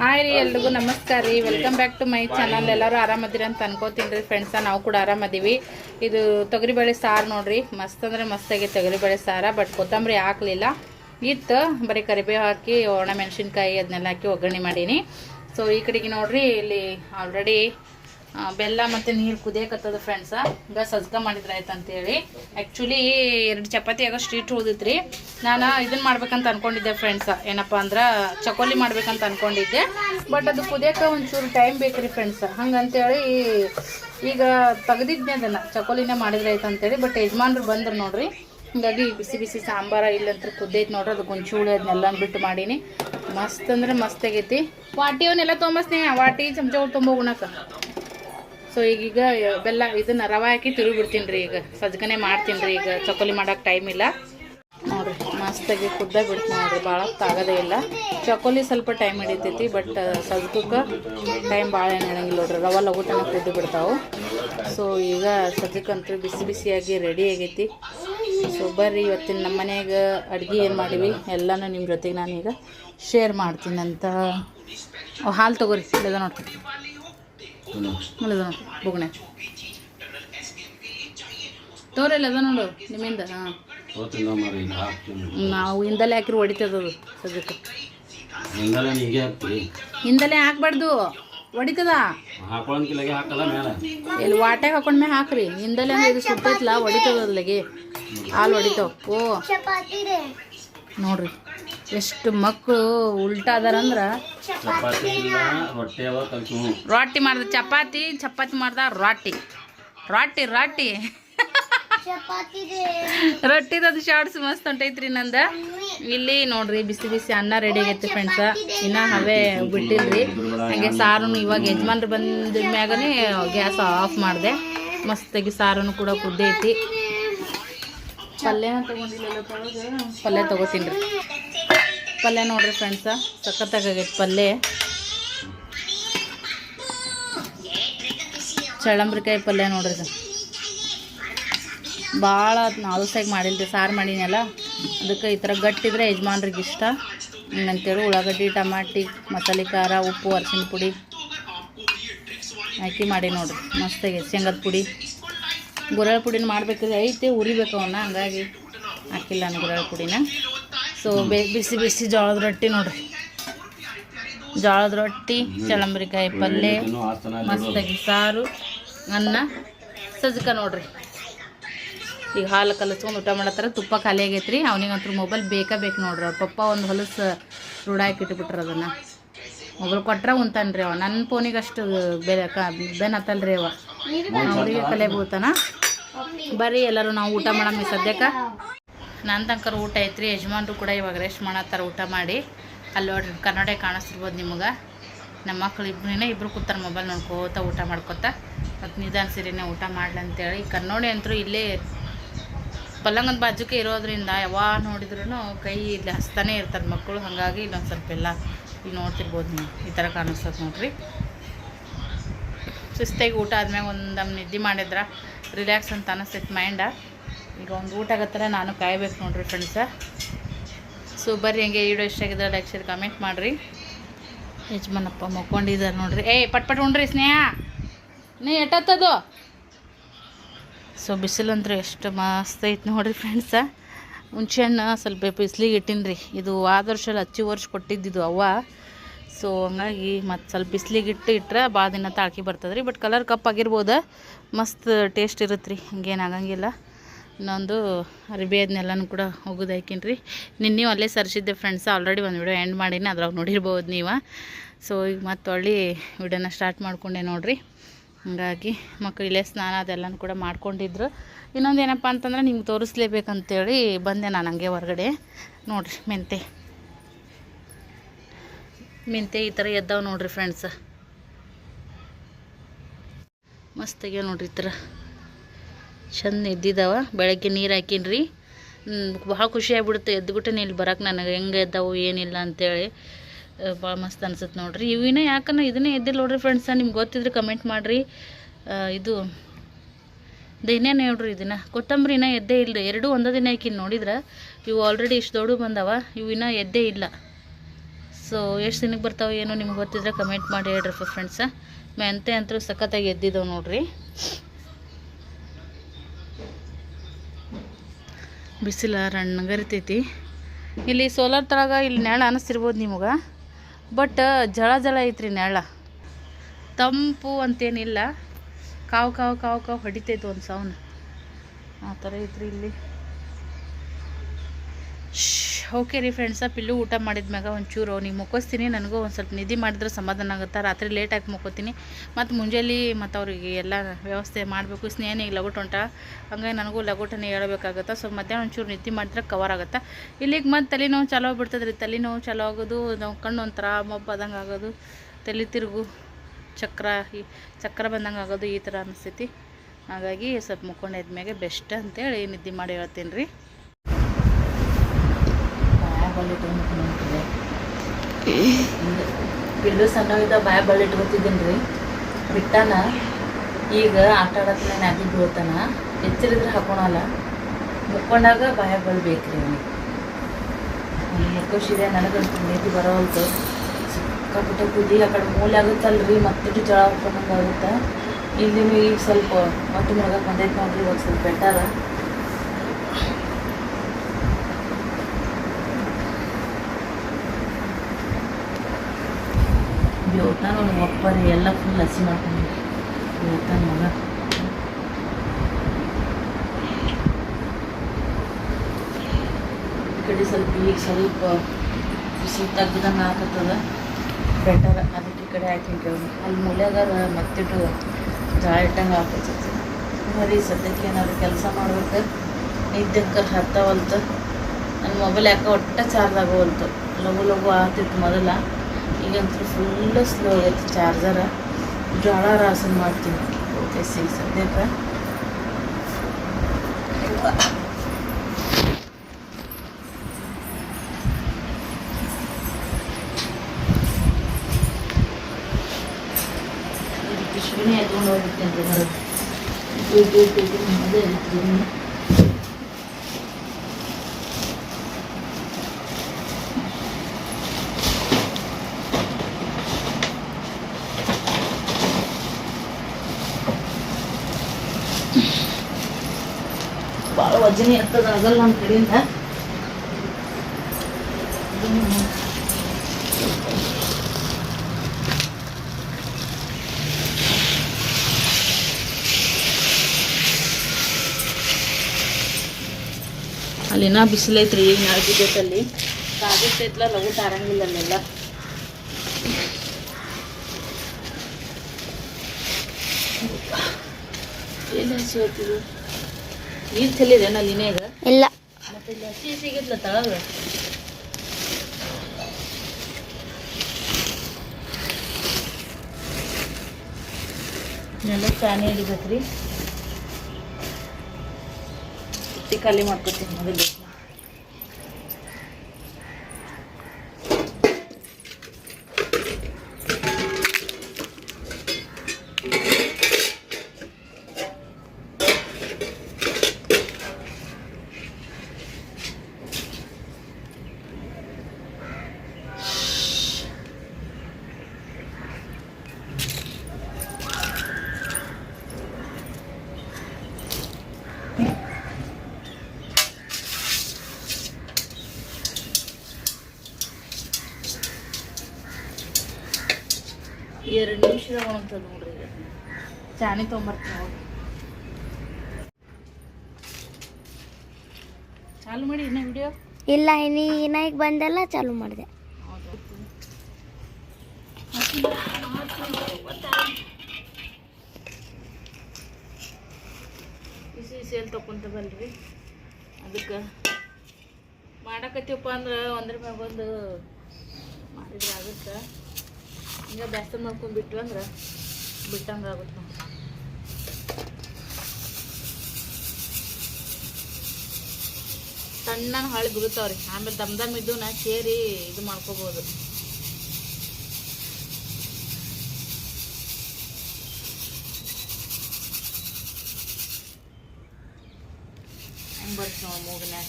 Hi ರೀ, ಎಲ್ರಿಗೂ ನಮಸ್ಕಾರ ರೀ. Welcome back to my channel ಎಲ್ಲರೂ ಆರಾಮದಿರ ಅಂತ ಅನ್ಕೋತೀನಿ ರೀ ಫ್ರೆಂಡ್ಸ ನಾವು ಕೂಡ ಆರಾಮದೀವಿ. ಇದು ತೊಗರಿಬೇಳೆ ಸಾರು ನೋಡ್ರಿ. ಮಸ್ತ್ ಅಂದ್ರೆ ಮಸ್ತಾಗಿ ತೊಗರಿಬೇಳೆ ಸಾರ ಬಟ್ ಕೊತ್ತಂಬರಿ ಹಾಕ್ಲಿಲ್ಲ. ಇತ್ತು ಬರೀ ಕರಿಬೇವು ಹಾಕಿ, ಒಣ ಮೆಣಸಿನ್ಕಾಯಿ ಅದನ್ನೆಲ್ಲ ಹಾಕಿ ಒಗ್ಗರಣೆ ಮಾಡೀನಿ. ಸೊ ಈ ಕಡೆಗೆ ನೋಡ್ರಿ, ಇಲ್ಲಿ ಆಲ್ರೆಡಿ ಬೆಲ್ಲ ಮತ್ತು ನೀರು ಕುದಿಯಕತ್ತದ ಫ್ರೆಂಡ್ಸ ಈಗ ಸಜ್ಕ ಮಾಡಿದ್ರೆ ಆಯ್ತು ಅಂತೇಳಿ ಆ್ಯಕ್ಚುಲಿ ಎರಡು ಚಪಾತಿ ಆಗೋ ಸ್ಟ್ರೀಟ್ ಉಳ್ದಿತ್ರಿ. ನಾನು ಇದನ್ನ ಮಾಡ್ಬೇಕಂತ ಅನ್ಕೊಂಡಿದ್ದೆ ಫ್ರೆಂಡ್ಸ ಏನಪ್ಪ ಅಂದ್ರೆ ಚಕೋಲಿ ಮಾಡ್ಬೇಕಂತ ಅನ್ಕೊಂಡಿದ್ದೆ. ಬಟ್ ಅದು ಕುದಿಯೋಕೆ ಒಂಚೂರು ಟೈಮ್ ಬೇಕ್ರಿ ಫ್ರೆಂಡ್ಸ ಹಂಗಂತೇಳಿ ಈಗ ತೆಗ್ದಿದ್ದೆ ಅದನ್ನು. ಚಕೋಲಿನೇ ಮಾಡಿದ್ರೆ ಆಯ್ತು ಅಂತೇಳಿ ಬಟ್ ಯಜಮಾನ್ರು ಬಂದ್ರು ನೋಡ್ರಿ. ಹಿಂಗಾಗಿ ಬಿಸಿ ಬಿಸಿ ಸಾಂಬಾರ ಇಲ್ಲಂತ್ರ ಕುದ್ದೈತೆ ನೋಡ್ರಿ. ಅದು ಗುಂಚುಳಿ ಅದನ್ನೆಲ್ಲ ಬಿಟ್ಟು ಮಾಡೀನಿ. ಮಸ್ತ್ ಅಂದ್ರೆ ಮಸ್ತ್ ಆಗೈತಿ. ವಾಟಿ ಅವನ್ನೆಲ್ಲ ತೊಂಬಸ್ನೇ. ವಾಟಿ, ಚಮಚ ತುಂಬ ಉಣಕ ಸೊ ಈಗೀಗ ಬೆಲ್ಲ ಇದನ್ನ ರವೆ ಹಾಕಿ ತಿರುಗಿ ಬಿಡ್ತೀನಿ ರೀ ಈಗ. ಸಜ್ಜನೆ ಮಾಡ್ತೀನಿ ರೀ ಈಗ. ಚಕೋಲಿ ಮಾಡೋಕೆ ಟೈಮ್ ಇಲ್ಲ. ನೋಡ್ರಿ, ಮಸ್ತಾಗಿ ಕುದ್ದ ಬಿಡ್ತೀನಿ ನೋಡ್ರಿ. ಭಾಳ ಆಗೋದೇ ಇಲ್ಲ. ಚಕೋಲಿ ಸ್ವಲ್ಪ ಟೈಮ್ ಹಿಡಿತೈತಿ ಬಟ್ ಸಜ್ಜಕ್ಕೆ ಟೈಮ್ ಭಾಳ ಏನು ಹೇಳಂಗಿಲ್ಲ ನೋಡ್ರಿ. ರವೆ ಲಘುತನ ಕುದ್ದು ಬಿಡ್ತಾವೆ. ಸೊ ಈಗ ಸಜ್ಜಕ್ಕಂತೂ ಬಿಸಿ ಬಿಸಿಯಾಗಿ ರೆಡಿ ಆಗೈತಿ. ಸೊ ಬರ್ರಿ, ಇವತ್ತಿನ ನಮ್ಮ ಮನೆಯಾಗ ಅಡುಗೆ ಏನು ಮಾಡೀವಿ, ಎಲ್ಲನೂ ನಿಮ್ಮ ಜೊತೆಗೆ ನಾನೀಗ ಶೇರ್ ಮಾಡ್ತೀನಂತ. ಹಾಲು ತಗೋರಿ, ಇಲ್ಲದ ನೋಡ್ರಿ. ನೋಡ್ರಿ ಬುಗ್ಣೆ. ತೋರಿಲ್ಲ ಅದ ನೋಡು ನಿಮ್ಮಿಂದ ಹಾಂ. ನಾವು ಹಿಂದಲೇ ಹಾಕಿರು ಹೊಡಿತದದು ಸದ್ಯಕ್ಕೆ. ಹಿಂದಲೇ ಹಾಕ್ಬಾರ್ದು. ಹೊಡಿತದ? ಮೇಲೆ? ಇಲ್ಲಿ ವಾಟ್ಯಾಗ ಹಾಕೊಂಡ್ಮೇ ಹಾಕ್ರಿ. ಹಿಂದಲೇ ಇದು ಸುತ್ತೈತ್ಲ ಹೊಡಿತದ ಅಲ್ಲಿಗೆ ಹಾಲು ಹೊಡಿತಾವ. ಓ. ನೋಡ್ರಿ. ಎಷ್ಟು ಮಕ್ಕಳು ಉಲ್ಟಾ ಅದಾರಂದ್ರೆ ಚಪಾತಿ ಇಲ್ಲ ರೊಟ್ಟಿ ಅವ ಕಲ್ತು ರೊಟ್ಟಿ ಮಾಡ್ದ ಚಪಾತಿ ಚಪಾತಿ ಮಾಡ್ದ ರೊಟ್ಟಿ. ರೊಟ್ಟಿ ರೊಟ್ಟಿ. ರೊಟ್ಟಿದದು ಶಾರ್ಟ್ಸ್ ಮಸ್ತ್ ಹೊಂಟೈತ್ರಿ ನಂದ. ಇಲ್ಲಿ ನೋಡ್ರಿ ಬಿಸಿ ಬಿಸಿ ಅನ್ನ ರೆಡಿ ಆಗೈತಿ ಫ್ರೆಂಡ್ಸ ಇನ್ನ ಹವೆ ಬಿಟ್ಟಿಲ್ರಿ. ಹಂಗೆ ಸಾರು ಇವಾಗ ಯಜಮಾನ್ರು ಬಂದ ಮ್ಯಾಗನೇ ಗ್ಯಾಸ್ ಆಫ್ ಮಾಡಿದೆ. ಮಸ್ತಾಗಿ ಸಾರು ಕೂಡ ಕುದ್ದೈತಿ. ಪಲ್ಯನ ತಗೊಂಡಿಲ್ಲ ಪಲ್ಯ ತಗೋತೀನಿ ರೀ ಪಲ್ಯ ನೋಡ್ರಿ ಫ್ರೆಂಡ್ಸ ಸಖತ್ತಾಗೈತೆ ಪಲ್ಯ. ಚಳಂಬ್ರಿಕಾಯಿ ಪಲ್ಯ ನೋಡ್ರಿ ಭಾಳ ನಾಲ್ಸಾಗಿ ಮಾಡಿಲ್ರಿ ಸಾರು ಮಾಡೀನಲ್ಲ. ಅದಕ್ಕೆ ಈ ಥರ ಗಟ್ಟಿದ್ರೆ ಯಜಮಾನ್ರಿಗೆ ಇಷ್ಟ. ಅಂತೇಳಿ ಉಳ್ಳಾಗಡ್ಡಿ, ಟಮಾಟಿ, ಮಸಾಲೆ ಖಾರ, ಉಪ್ಪು, ಅರಿಶಿನ ಪುಡಿ. ಹಾಕಿ ಮಾಡಿ ನೋಡ್ರಿ. ಮಸ್ತಾಗಿ ಶೇಂಗದ ಪುಡಿ. ಗುರಳ್ ಪುಡಿನ ಮಾಡ್ಬೇಕಿದ್ರೆ ಐತೆ, ಉರಿಬೇಕು ಅವನ್ನ. ಹಂಗಾಗಿ ಹಾಕಿಲ್ಲ ನಾನು ಗುರಳ್ ಪುಡಿನ. ಸೊ ಬಿಸಿ ಬಿಸಿ ಜೋಳದ ರೊಟ್ಟಿ ನೋಡ್ರಿ. ಜೋಳದ ರೊಟ್ಟಿ, ಚಳಂಬರಿಕಾಯಿ ಪಲ್ಯ ಮಸ್ತಾಗಿ ಸಾರು, ಅನ್ನ ಸಜ್ಜಕ ನೋಡ್ರಿ. ಈಗ ಹಾಲು ಕಲಸ್ಕೊಂಡು ಊಟ ಮಾಡತ್ತಾರ, ತುಪ್ಪ ಖಾಲಿ ಆಗೈತ್ರಿ. ಅವನಿಗಂತೂ ಮೊಬೈಲ್ ಬೇಕಾ ಬೇಕು ನೋಡ್ರಿ ಅವ್ರ ಪಪ್ಪ ಒಂದು ಹೊಲಸು ರೂಢಾಕಿಟ್ಬಿಟ್ರೆ ಅದನ್ನು. ಮೊಬೈಲ್ ಕೊಟ್ರೆ ಉಂತಾನ್ರಿ ಅವ. ನನ್ನ ಫೋನಿಗೆ ಅಷ್ಟು ಬೆಲೆ ಬೆನ್ ಹತ್ತಲ್ರಿ ಅವ. ಅವರಿಗೆ ಕಲೆ ಬೀಳ್ತಾನ. ಬರ್ರಿ ಎಲ್ಲರೂ, ನಾವು ಊಟ ಮಾಡಮ್ಮಿ ಸದ್ಯಕ್ಕೆ. ನನ್ನ ತನಕ ಊಟ ಐತ್ರಿ, ಯಜಮಾನ್ರು ಕೂಡ ಇವಾಗ ರೆಸ್ಟ್ ಮಾಡತ್ತಾರ ಊಟ ಮಾಡಿ. ಅಲ್ಲಿ ನೋಡ್ರಿ ಕನ್ನಡ ಕಾಣಿಸ್ತಿರ್ಬೋದು ನಿಮಗೆ. ನಮ್ಮ ಮಕ್ಳು ಇಬ್ಬರೇ ಇಬ್ಬರು ಕೂತಾರೆ ಮೊಬೈಲ್ ನೋಡ್ಕೋತ ಊಟ ಮಾಡ್ಕೋತ. ಮತ್ತು ನಿಧಾನ ಸಿರಿನೇ ಊಟ ಮಾಡಲಿ ಅಂತೇಳಿ. ಕನ್ನೋಡಿ ಅಂತೂ ಇಲ್ಲೇ ಪಲ್ಲಂಗನ ಬಾಜುಕೆ ಇರೋದ್ರಿಂದ ಯಾವಾಗ ನೋಡಿದ್ರೂ ಕೈ ಇಲ್ಲಿ ಹಸ್ತಾನೆ ಇರ್ತಾರೆ ಮಕ್ಕಳು ಹಾಗಾಗಿ ಇಲ್ಲೊಂದು ಸ್ವಲ್ಪ ಎಲ್ಲ ಇಲ್ಲಿ ನೋಡ್ತಿರ್ಬೋದು ನೀವು. ಈ ಥರ ಕಾಣಿಸ್ತದೆ ನೋಡ್ರಿ. ಸುಸ್ತಾಗಿ ಊಟ ಆದಮೇಲೆ ಒಂದು ನಿದ್ದೆ ಮಾಡಿದ್ರೆ ರಿಲ್ಯಾಕ್ಸ್ ಅಂತ ಅನಿಸ್ತೈತೆ ಮೈಂಡ. ಈಗ ಒಂದು ಊಟ ಆಗತ್ತರ ನಾನು ಕಾಯಬೇಕು ನೋಡ್ರಿ ಫ್ರೆಂಡ್ಸ ಸೊ ಬರ್ರಿ ಹಂಗೆ ವಿಡಿಯೋ ಇಷ್ಟ ಆಗಿದ್ರೆ ಲೈಕ್ ಶೇರ್ ಕಮೆಂಟ್ ಮಾಡಿರಿ. ಯಜಮಾನಪ್ಪ ಮಕ್ಕೊಂಡಿದ್ದಾರೆ ನೋಡ್ರಿ. ಏಯ್ ಪಟ್ ಪಟ್ ಉಣ್ರಿ ಸ್ನೇಹ. ನೀ ಎಟ್ಟತ್ತದು? ಸೊ ಬಿಸಿಲಂದ್ರೆ ಎಷ್ಟು ಮಸ್ತ್ ಐತೆ ನೋಡ್ರಿ ಫ್ರೆಂಡ್ಸ ಹುಣ್ಸೆಹಣ್ಣು ಸ್ವಲ್ಪ ಬಿಸಿಲಿಗೆ ಇಟ್ಟಿನ್ರಿ. ಇದು ಆದ ವರ್ಷ ಹಚ್ಚಿ ವರ್ಷ ಕೊಟ್ಟಿದ್ದಿದ್ದು ಅವ್ವ. ಸೊ ಹಂಗಾಗಿ ಮತ್ತು ಸ್ವಲ್ಪ ಬಿಸಿಲಿಗೆ ಇಟ್ಟು ಇಟ್ರೆ ಭಾಳ ದಿನ ತಾಳ್ಕಿ ಬರ್ತದೆ ಬಟ್ ಕಲರ್ ಕಪ್ಪಾಗಿರ್ಬೋದು ಮಸ್ತ್ ಟೇಸ್ಟ್ ಇರುತ್ತೆ ರೀ ಹಂಗೇನು ಆಗಂಗಿಲ್ಲ. ಇನ್ನೊಂದು ಅರಿಬಿ ಅದನ್ನೆಲ್ಲನೂ ಕೂಡ ಒಗದು ಹಾಕಿನಿ ರೀ ನಿನ್ನೆ ಅಲ್ಲೇ ಸರ್ಸಿದ್ದೆ ಫ್ರೆಂಡ್ಸ್ ಆಲ್ರೆಡಿ ಒಂದು ವಿಡಿಯೋ ಎಂಡ್ ಮಾಡೀನಿ, ಅದ್ರಾಗ ನೋಡಿರ್ಬೋದು ನೀವು. ಸೊ ಈಗ ಮತ್ತೆ ಒಳ್ಳೆ ವಿಡಿಯೋನ ಸ್ಟಾರ್ಟ್ ಮಾಡ್ಕೊಂಡೆ ನೋಡಿರಿ. ಹಾಗಾಗಿ ಮಕ್ಕಳು ಇಲ್ಲೇ ಸ್ನಾನ ಅದೆಲ್ಲನೂ ಕೂಡ ಮಾಡ್ಕೊಂಡಿದ್ರು. ಇನ್ನೊಂದು ಏನಪ್ಪ ಅಂತಂದ್ರೆ ನಿಮ್ಗೆ ತೋರಿಸ್ಲೇಬೇಕಂತೇಳಿ ಬಂದೆ ನಾನು ಹಂಗೆ ಹೊರಗಡೆ. ನೋಡಿರಿ, ಮೆಂತೆ. ಮೆಂತೆ ಈ ಥರ ಎದ್ದಾವೆ ನೋಡಿರಿ ಫ್ರೆಂಡ್ಸ್ ಮಸ್ತಾಗ್ಯಾವ ನೋಡ್ರಿ ಈ ಥರ ಚಂದ ಎದ್ದಿದ್ದಾವ ಬೆಳಗ್ಗೆ ನೀರು ಹಾಕೀನಿ ರೀ ಭಾಳ ಖುಷಿ ಆಗ್ಬಿಡುತ್ತೆ ಎದ್ದುಬಿಟ್ಟೆ ಇಲ್ಲಿ ಬರಕ್ಕೆ ನನಗೆ ಹೆಂಗೆ ಎದ್ದಾವು, ಏನಿಲ್ಲ ಅಂತೇಳಿ. ಭಾಳ ಮಸ್ತ್ ಅನ್ಸುತ್ತೆ ನೋಡ್ರಿ. ಇವಿನ ಯಾಕನ ಇದನ್ನೇ ಎದ್ದಿಲ್ಲ ನೋಡ್ರಿ ಫ್ರೆಂಡ್ಸ ನಿಮ್ಗೆ ಗೊತ್ತಿದ್ರೆ ಕಮೆಂಟ್ ಮಾಡಿರಿ. ಇದು ದಿನ ನೋಡ್ರಿ ಇದನ್ನ ಕೊತ್ತಂಬರಿನ ಎದ್ದೇ ಇಲ್ಲ ಎರಡೂ ಒಂದೇ ದಿನ ಹಾಕಿನ ನೋಡಿದ್ರೆ, ಇವು ಆಲ್ರೆಡಿ ಇಷ್ಟು ದೊಡ್ಡ ಬಂದವ, ಇವಿನ ಎದ್ದೇ ಇಲ್ಲ. ಸೊ ಎಷ್ಟು ದಿನಕ್ಕೆ ಬರ್ತಾವೆ ಏನೋ ನಿಮ್ಗೆ ಗೊತ್ತಿದ್ರೆ ಕಮೆಂಟ್ ಮಾಡಿ ಹೇಳ್ರಿ ಫ್ರೆಂಡ್ಸ ಮೆಂತೆ ಅಂತೂ ಸಖತ್ತಾಗಿ ಎದ್ದಿದ್ದಾವೆ ನೋಡ್ರಿ. ಬಿಸಿಲ ರಣ್ಣಗರಿತೈತಿ ಇಲ್ಲಿ ಸೋಲಾರ್ ತಳಗ ಇಲ್ಲಿ ನೆಳ ಅನಿಸ್ತಿರ್ಬೋದು ನಿಮಗೆ. ಬಟ್ ಜಳ ಜಳ ಐತ್ರಿ ನೆಳ. ತಂಪು ಅಂತೇನಿಲ್ಲ. ಕಾವು ಕಾವು ಕಾವು ಕಾವು ಹೊಡಿತೈತೆ ಒಂದು ಸೌನ್ ಆ ಥರ ಐತ್ರಿ ಇಲ್ಲಿ. ಓಕೆ ರೀ ಫ್ರೆಂಡ್ಸ ಪಿಲ್ಲು ಊಟ ಮಾಡಿದ್ಮ್ಯಾಗ ಒಂಚೂರು ನೀವು ಮುಕ್ಕೋಸ್ತೀನಿ. ನನಗೂ ಒಂದು ಸ್ವಲ್ಪ ನಿದ್ದೆ ಮಾಡಿದ್ರೆ ಸಮಾಧಾನ ಆಗುತ್ತೆ. ರಾತ್ರಿ ಲೇಟಾಗಿ ಮುಕ್ಕೋತೀನಿ. ಮತ್ತು ಮುಂಜಾನೆ ಮತ್ತು ಅವ್ರಿಗೆ ಎಲ್ಲ ವ್ಯವಸ್ಥೆ ಮಾಡಬೇಕು. ಸ್ನೇಹನಿಗೆ ಈಗ ಹೊಂಟ ಹಂಗಾಗಿ ನನಗೂ ಲಗೋಟನೇ ಹೇಳ್ಬೇಕಾಗತ್ತೆ. ಸೊ ಮಧ್ಯಾಹ್ನ ಒಂಚೂರು ನಿದ್ದೆ ಮಾಡಿದ್ರೆ ಕವರ್ ಆಗುತ್ತೆ. ಇಲ್ಲಿಗೆ ಮತ್ತು ತಲೆನೋವು ಚಲೋ ಬಿಡ್ತದೆ ರೀ ತಲೆನೋವು ಚಲೋ ಆಗೋದು, ನಾವು ಕಣ್ಣು ಒಂಥರ ಮಬ್ಬಾದಂಗೆ ಆಗೋದು. ತಲೆ ತಿರುಗು, ಚಕ್ರ ಈ ಚಕ್ರ ಬಂದಂಗೆ ಆಗೋದು ಈ ಥರ ಅನಿಸ್ತೈತಿ ಹಾಗಾಗಿ ಸ್ವಲ್ಪ ಮುಕ್ಕೊಂಡಿದ್ಮ್ಯಾಗೆ ಬೆಸ್ಟ್ ಅಂತೇಳಿ ನಿದ್ದೆ ಮಾಡಿ ಹೇಳ್ತೀನಿ ರೀ. ಪಿಲ್ಲು ಸಣ್ಣವಿದ್ದ ಬಾಯ ಬಳ್ಳಿ ಇಟ್ಕೊತಿದ್ದೀನಿ ರೀ ಬಿಟ್ಟಾನ ಈಗ ಆಟ ಆಡತ್ಲೆ ನಾದಿ ಬೀಳ್ತಾನ ಎಚ್ಚರಿದ್ರೆ ಹಾಕೋಣಲ್ಲ ಮುಕ್ಕೊಂಡಾಗ ಬಾಯ ಬಳ್ಳಿ ಬೇಕ್ರಿ ಅವನಿಗೆ. ಅವ್ನು ಮುಕ್ಕೋಶಿದೆ ನನಗಂತೂ ನೀತಿ ಬರೋವಲ್ತು. ಸಿಕ್ಕಾಪಟ್ಟೆ ಕುದಿ ಆ ಕಡೆ ಮೂಲೆ ರೀ ಮತ್ತಿಟ್ಟು ಜಳ ಹಾಕೊಂಡಂಗೆ ಆಗುತ್ತೆ ಇಲ್ಲಿನೂ ಈಗ ಸ್ವಲ್ಪ ಮತ್ತೆ ಮುಳುಗಕ್ಕೆ ಬಂದೈತೆ ನೋಡ್ರಿ ಇವಾಗ ಸ್ವಲ್ಪ ಬೆಟರ ಬೇವ್ತಾನ ಅವ್ನು ಒಪ್ಪರಿ ಎಲ್ಲ ಫುಲ್ ಹಸಿ ಮಾಡ್ಕೊಂಡು ಬೇವ್ತಾನ ಮಗ. ಈ ಕಡೆ ಸ್ವಲ್ಪ ಈಗ ಸ್ವಲ್ಪ ಬಿಸಿ ತೆಗ್ದಂಗೆ ಹಾಕತ್ತದ ಬೆಟರ್ ಅದಕ್ಕೆ ಈ ಕಡೆ ಹಾಕಿ ಕೇಳಿ ಅಲ್ಲಿ ಮೂಲ್ಯಾಗಾರ ಮತ್ತಿಟ್ಟು ಜಾಳ ಇಟ್ಟಂಗೆ ಹಾಕತ್ತೈತಿ ಮರಿ ಸದ್ಯಕ್ಕೆ ಏನಾದ್ರು ಕೆಲಸ ಮಾಡ್ಬೇಕು. ನಿದ್ದಕ್ಕೆ ಹತ್ತವಲ್ತು. ನನ್ನ ಮೊಬೈಲ್ ಯಾಕೆ ಒಟ್ಟ ಚಾರ್ಜ್ ಆಗೋವಲ್ತು. ಲಘು ಲಘು ಆಗ್ತಿತ್ತು ಮೊದಲ. ಈಗಂತೂ ಫುಲ್ಲು ಸ್ಲೋ ಆಗೈತಿ ಚಾರ್ಜರ ಜೋಳ ರಾಸನ್ ಮಾಡ್ತೀನಿ ಓಕೆ ಸಿ ಸದ್ಯಕ್ಕೆ ಪಿಶ್ವಿನೇ ಎತ್ಕೊಂಡು ಹೋಗ್ಬಿಡ್ತೇನೆ ರೀ ಹೊರಗೆ ಇದು ಇದು ಇದು ಅದೇ ಇರ್ತದ ಆಗಲ್ಲ ನಮ್ಮ ಕಡೆಯಿಂದ. ಅಲ್ಲಿನ ಬಿಸಿಲೈತ್ರಿ ಈಗ ನಾಳೆ ಬಿದ್ದೈತಲ್ಲಿ ಕಾಗಿರ್ತೈತ್ಲ ಲಘು ತಾರಂಗಿಲ್ಲ ಅಲ್ಲೆಲ್ಲ. ಎಲ್ಲಿ ನೀರು ಚೆಲ್ಲಿದೇನ ಇಲ್ಲ. ಮತ್ತೆ ಇಲ್ಲಿ ಹಸಿ ಸಿಗಿದ್ಲ ತಳಗ? ನೆಲ ಫ್ಯಾನೇ ಹಿಡಿಬೇಕ್ರಿ ಖಾಲಿ ಮಾಡ್ಕೊತೀನಿ ಮೊದಲು ಎರಡು ನಿಮಿಷದಾಗ ನೋಡ್ರಿ. ಚಾಣಿ ಚಾನಿ ತೊಗೊಂಬರ್ತೀನಿ ಹೋಗಿ ಚಾಲು ಮಾಡಿ ಇನ್ನ ವಿಡಿಯೋ ಇಲ್ಲ ಇನ್ನು ಇನ್ನ ಈಗ ಬಂದೆಲ್ಲ ಚಾಲು ಮಾಡಿದೆ. ಬಿಸಿ ಎಲ್ಲಿ ತೊಗೊಂತವಲ್ರಿ ಅದಕ್ಕೆ ಮಾಡಕತ್ತೀವಪ್ಪ ಅಂದ್ರೆ ಒಂದ್ರ ಮ್ಯಾಗ ಒಂದು ಮಾಡಿದ್ರೆ ಆಗುತ್ತೆ. ಹಿಂಗೆ ಬೇಸರ ಮಾಡ್ಕೊಂಡು ಬಿಟ್ವಿ ಅಂದ್ರೆ ಬಿಟ್ಟಂಗೆ ಆಗುತ್ತೆ ನಾವು ಸಣ್ಣ ಹಾಳಿ ಬಿಗುತ್ತಾವ್ರಿ ಆಮೇಲೆ ದಮ್ ದಮ್ ಇದ್ದು ನಾ ಸೇರಿ ಇದು ಮಾಡ್ಕೋಬೋದು. ಹೆಂಗೆ ಬರ್ತೀವಿ ನಾವು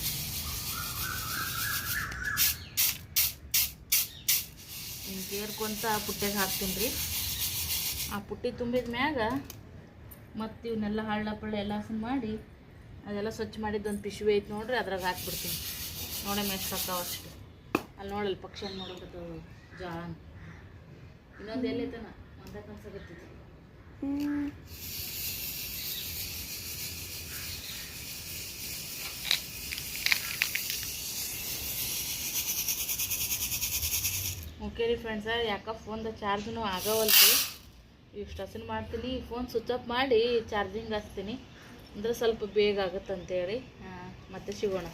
ಮೂಗನ್ಯಾಗ ಆ ಪುಟ್ಟಿಗೆ ಹಾಕ್ತೀನಿ ರೀ. ಆ ಪುಟ್ಟಿ ತುಂಬಿದ ಮ್ಯಾಗ ಮತ್ತು ಇವನ್ನೆಲ್ಲ ಹಳ್ಳ ಪಳ್ಳ ಎಲ್ಲ ಮಾಡಿ ಅದೆಲ್ಲ ಸ್ವಚ್ಛ ಮಾಡಿದ್ದೊಂದು ಪಿಶುವಿ ಐತೆ ನೋಡ್ರಿ, ಅದ್ರಾಗ ಹಾಕ್ಬಿಡ್ತೀನಿ. ನೋಡಮ್ಮ ಎಷ್ಟು ಹಾಕಾವ ಅಷ್ಟು. ಅಲ್ಲಿ ನೋಡಲ್ಲಿ ಪಕ್ಷಿ ನೋಡೋದು ಜಾಳ ಇನ್ನೊಂದು ಎಲ್ಲೈತನ ಒಂದೇ ಕನ್ಸಾಗತ್ತೈತಿ ಓಕೆ ರೀ ಫ್ರೆಂಡ್ಸ ಯಾಕೆ ಫೋನ್ದ ಚಾರ್ಜ್ನು ಆಗವಲ್ತು ಇಷ್ಟು ಹಸನ್ ಮಾಡ್ತೀನಿ. ಫೋನ್ ಸ್ವಿಚ್ ಆಫ್ ಮಾಡಿ ಚಾರ್ಜಿಂಗ್ ಹಚ್ತೀನಿ. ಅಂದ್ರೆ ಸ್ವಲ್ಪ ಬೇಗ ಆಗುತ್ತೆ ಅಂತೇಳಿ ಮತ್ತೆ ಸಿಗೋಣ.